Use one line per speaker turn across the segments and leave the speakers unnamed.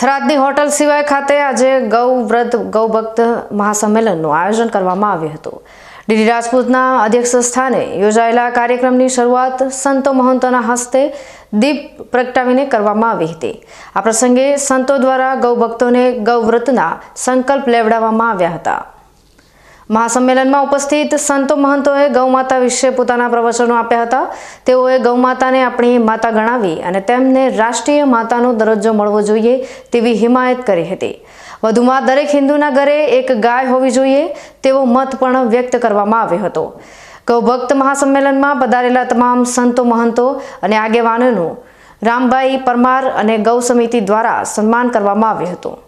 થરાદની hotel સિવાય ખાતે આજે ગૌ વ્રત ગૌભક્ત મહાસંમેલનનું આયોજન કરવામાં આવ્યું હતું. ડીડી રાજપૂતના અધ્યક્ષ સ્થાને યોજાયેલા કાર્યક્રમની શરૂઆત સંતો મહંતોના હસ્તે દીપ પ્રગટાવીને કરવામાં આવી હતી. આ પ્રસંગે સંતો દ્વારા ગૌભક્તોને ગૌવ્રતના સંકલ્પ લેવડાવવામાં આવ્યા હતા. મહાસંમેલનમાં ઉપસ્થિત સંતો મહંતોએ ગૌમાતા વિશે પોતાના પ્રવચનો આપ્યા હતા. તેઓએ ગૌમાતાને આપણી માતા ગણાવી અને તેમને રાષ્ટ્રીય માતાનો દરજ્જો મળવો જોઈએ તેવી હિમાયત કરી હતી. વધુમાં દરેક હિન્દુના ઘરે એક ગાય હોવી જોઈએ તેવો મત પણ વ્યક્ત કરવામાં આવ્યો હતો. ગૌભક્ત મહાસંમેલનમાં પધારેલા તમામ સંતો મહંતો અને આગેવાનોનું રામભાઈ પરમાર અને ગૌ સમિતિ દ્વારા સન્માન કરવામાં આવ્યું હતું.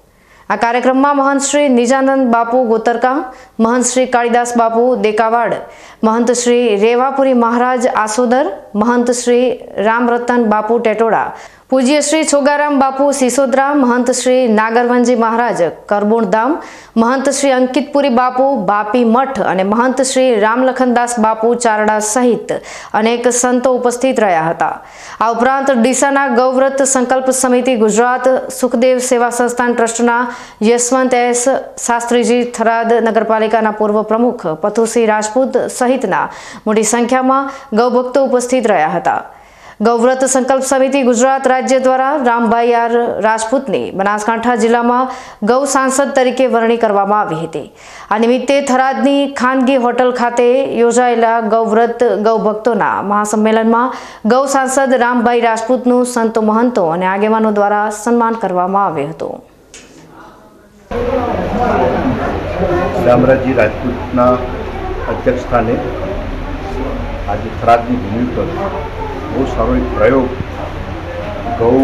આ કાર્યક્રમમાં મહંત નિજાનંદ બાપુ ગોતરકા મહંત શ્રી કાળીદાસ બાપુ દેકાવાડ મહંત શ્રી રેવાપુરી મહારાજ આસોદર મહંત શ્રી રામરતન બાપુ ટેટોડા પૂજ્ય શ્રી છોગારામ બાપુ સિસોદરા મહંત શ્રી નાગરવંજી મહારાજ કરબુણધામ મહંત શ્રી અંકિતપુરી બાપુ, બાપી મઠ અને મહંત શ્રી રામલખનદાસ બાપુ ચારડા સહિત અનેક સંતો ઉપસ્થિત રહ્યા હતા. આ ઉપરાંત ડીસાના ગૌવ્રત સંકલ્પ સમિતિ ગુજરાત, સુખદેવ સેવા સંસ્થાન ટ્રસ્ટના યશવંત એસ, શાસ્ત્રીજી થરાદ નગરપાલિકાના પૂર્વ પ્રમુખ, પથુસિંહ રાજપૂત સહિતના મોટી સંખ્યામાં ગૌભક્તો ઉપસ્થિત રહ્યા હતા. ગૌવ્રત સંકલ્પ સમિતિ ગુજરાત રાજ્ય દ્વારા રામભાઈ આર રાજપૂતની બનાસકાંઠા જિલ્લામાં ગૌ સાંસદ તરીકે વરણી કરવામાં આવી હતી. આ નિમિત્તે થરાદની ખાનગી હોટલ ખાતે યોજાયેલા ગૌવ્રત ગૌભક્તોના મહાસંમેલનમાં ગૌ સાંસદ રામભાઈ રાજપૂતનું સંતો મહંતો અને આગેવાનો દ્વારા સન્માન કરવામાં આવ્યું હતું.
રામરાજી રાજપૂતના અધ્યક્ષ સ્થાને આજે થરાદની ભૂમિ પર બહુ સારો પ્રયોગ ગૌ,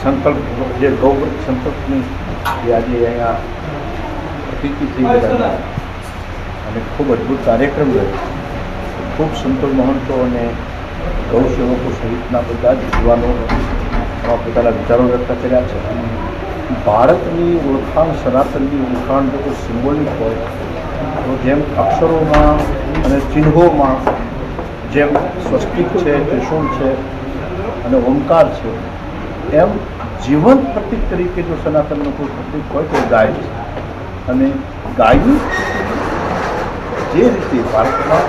સંકલ્પ, જે ગૌ સંકલ્પની આજે અહીંયા પ્રતિતિ થઈ ગયા અને ખૂબ અદ્ભુત કાર્યક્રમ રહ્યો ખૂબ સંતો મહંતો અને ગૌ સેવકો સહિતના બધા જ યુવાનો પોતાના વિચારો વ્યક્ત કર્યા છે. ભારતની ઓળખાણ, સનાતનની ઓળખાણ જો સિમ્બોલિક હોય, તો જેમ અક્ષરોમાં અને ચિહ્નોમાં જેમ સ્વસ્તિક છે, ત્રિશૂળ છે અને ઓમકાર છે, એમ જીવંત પ્રતિક તરીકે જો સનાતનનું કોઈ પ્રતિક હોય તો ગાય છે. અને ગાયની જે રીતે ભારતમાં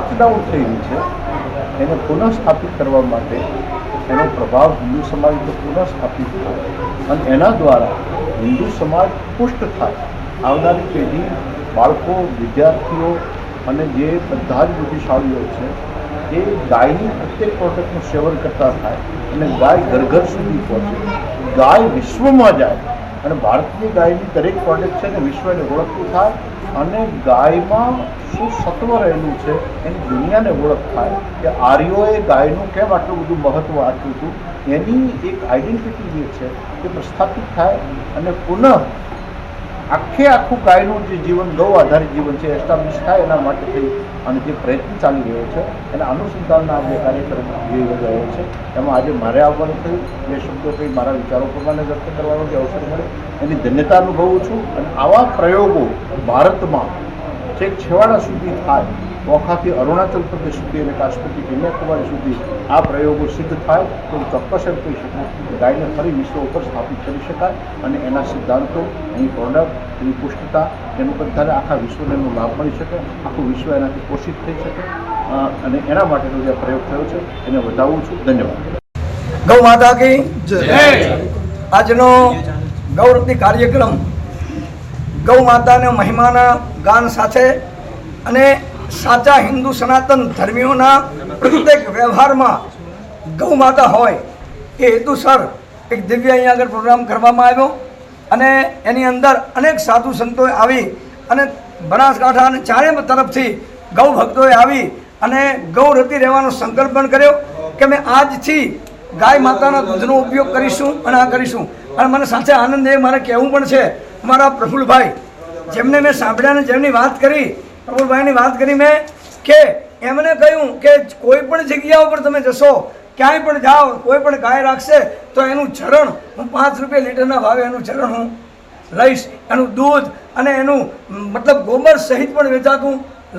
અપડાઉન થયેલી છે, એને પુનઃસ્થાપિત કરવા માટે એનો પ્રભાવ હિન્દુ સમાજ પર પુનઃસ્થાપિત થાય અને એના દ્વારા હિન્દુ સમાજ પુષ્ટ થાય. આવનારી પેઢી બાળકો, વિદ્યાર્થીઓ અને જે બધા જ બુદ્ધિશાળીઓ છે, એ ગાયની પ્રત્યેક પ્રોડક્ટનું સેવન કરતા થાય અને ગાય ઘર ઘર સુધી પહોંચે. ગાય વિશ્વમાં જાય અને ભારતીય ગાયની દરેક પ્રોડક્ટ છે ને વિશ્વને ઓળખતું થાય અને ગાયમાં શું સત્વ રહેલું છે એની દુનિયાને ઓળખ થાય. કે આર્યોએ ગાયનું કેમ આટલું બધું મહત્ત્વ આપ્યું હતું? એની એક આઈડેન્ટિટી જે છે એ પ્રસ્થાપિત થાય અને પુનઃ આખે આખું ગાયનું જે જીવન, ગૌ આધારિત જીવન છે એસ્ટાબ્લિશ થાય એના માટે થઈ અને જે પ્રયત્ન ચાલી રહ્યો છે, એના અનુસંધાનના જે કાર્યક્રમ યોજાયો છે, એમાં આજે મારે આવવાનું થયું. બે શબ્દો કંઈ મારા વિચારો પ્રમાણે વ્યક્ત કરવાનો જે અવસર મળે એની ધન્યતા અનુભવું છું અને આવા પ્રયોગો ભારતમાં છેક છેવાડા સુધી થાય ઓખાથી અરુણાચલ પ્રદેશ સુધી અને કાશ્મીરથી કન્યાકુમારી સુધી આ પ્રયોગો સિદ્ધ થાય તો હું ચોક્કસ એમ કહી શકું કે ગાયને ફરી વિશ્વ ઉપર સ્થાપિત કરી શકાય અને એના સિદ્ધાંતો એની પ્રોડક્ટ એની પુષ્ટતા એનું બધાને આખા વિશ્વને એનો લાભ મળી શકે આખું વિશ્વ એનાથી પોષિત થઈ શકે. અને એના માટેનો જે પ્રયોગ થયો છે એને વધાવું છું. ધન્યવાદ.
ગૌ માતા કી આજનો ગૌરવની કાર્યક્રમ ગૌ માતાના મહિમાના ગાન સાથે અને સાચા હિન્દુ સનાતન ધર્મીઓના પ્રત્યેક વ્યવહારમાં ગૌ માતા હોય એ હેતુસર એક દિવ્ય અહીંયા આગળ પ્રોગ્રામ કરવામાં આવ્યો અને એની અંદર અનેક સાધુ સંતોએ આવી અને બનાસકાંઠા અને ચારે તરફથી ગૌ ભક્તોએ આવી અને ગૌ રતી રહેવાનો સંકલ્પ પણ કર્યો કે અમે આજથી ગાય માતાના દૂધનો ઉપયોગ કરીશું અને આ કરીશું. અને મને સાથે આનંદ એ મારે કહેવું પણ છે મારા પ્રફુલભાઈ, જેમને મેં સાંભળ્યા જેમની વાત કરી, પ્રફુલભાઈની વાત કરી મેં કે એમને કહ્યું કે કોઈ પણ જગ્યા ઉપર તમે જશો, ક્યાંય પણ જાઓ, કોઈ પણ ગાય રાખશે, તો એનું ચરણ હું પાંચ રૂપિયા લીટરના ભાવે એનું ચરણ હું લઈશ, એનું દૂધ અને એનું મતલબ ગોબર સહિત પણ વેચાતું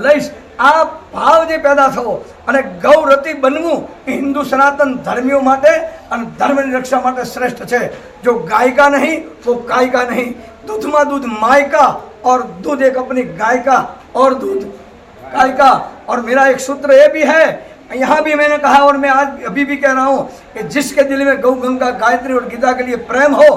લઈશ. આ ભાવ જે પેદા થવો અને ગૌરતી બનવું એ હિન્દુ સનાતન ધર્મીઓ માટે धर्म ધર્મની રક્ષા श्रेष्ठ है जो गायिका नहीं वो તો કાયિકા નહીં. દૂધમાં दूध मायका और दूध एक अपनी गायिका और दूध गाय का और मेरा एक सूत्र ये भी है यहाँ भी मैंने कहा और मैं आज अभी भी कह रहा हूँ कि जिसके दिल में गौ गंगा गायत्री और गीता के लिए प्रेम हो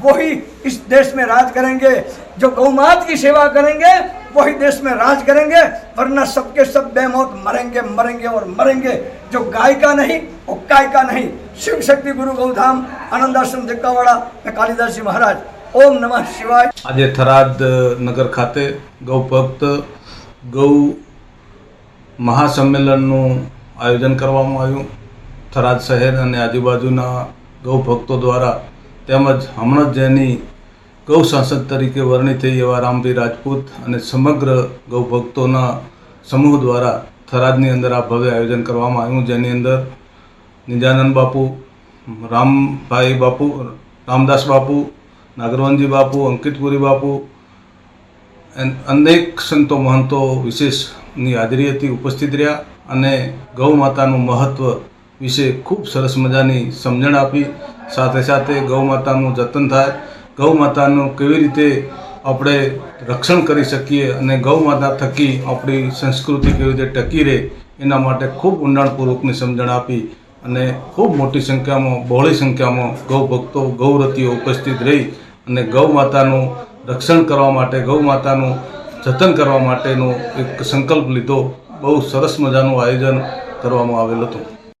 वही इस देश में राज करेंगे जो गौमात की सेवा करेंगे वही देश में राज करेंगे वरना सबके सब बेमौत मरेंगे मरेंगे और मरेंगे जो गाय का नहीं वो काय का नहीं शिव शक्ति गुरु गौधाम आनंद आश्रम दिक्कावाड़ा मैं कालिदास जी महाराज ओम नमः शिवाय
આજે થરાદ નગર ખાતે ગૌ ભક્ત ગૌ મહાસંમેલનનું આયોજન કરવામાં આવ્યું થરાદ શહેર અને આજુબાજુના ગૌ ભક્તો દ્વારા તેમજ હમણાં જ જેની ગૌ સાંસદ તરીકે વર્ણિત થઈ એવા રામભાઈ રાજપૂત અને સમગ્ર ગૌ ભક્તોના સમૂહ દ્વારા થરાદની અંદર આ ભવ્ય આયોજન કરવામાં આવ્યું, જેની અંદર નિજાનંદ બાપુ, રામભાઈ બાપુ, રામદાસ બાપુ નાગરવનજી બાપુ અંકિતપુરી બાપુ અનેક સંતો મહંતો વિશેષની હાજરી હતી, ઉપસ્થિત રહ્યા અને ગૌ માતાનું મહત્ત્વ વિશે ખૂબ સરસ મજાની સમજણ આપી. સાથે સાથે ગૌ માતાનું જતન થાય. ગૌ માતાનું કેવી રીતે આપણે રક્ષણ કરી શકીએ અને ગૌ માતા થકી આપણી સંસ્કૃતિ કેવી રીતે ટકી રહે, એના માટે ખૂબ ઊંડાણપૂર્વકની સમજણ આપી અને ખૂબ મોટી સંખ્યામાં, બહોળી સંખ્યામાં ગૌ ભક્તો ગૌરતીઓ ઉપસ્થિત રહી અને ગૌ માતાનું રક્ષણ કરવા માટે ગૌ માતાનું જતન કરવા માટેનો એક સંકલ્પ લીધો. બહુ સરસ મજાનું આયોજન કરવામાં આવેલ હતું.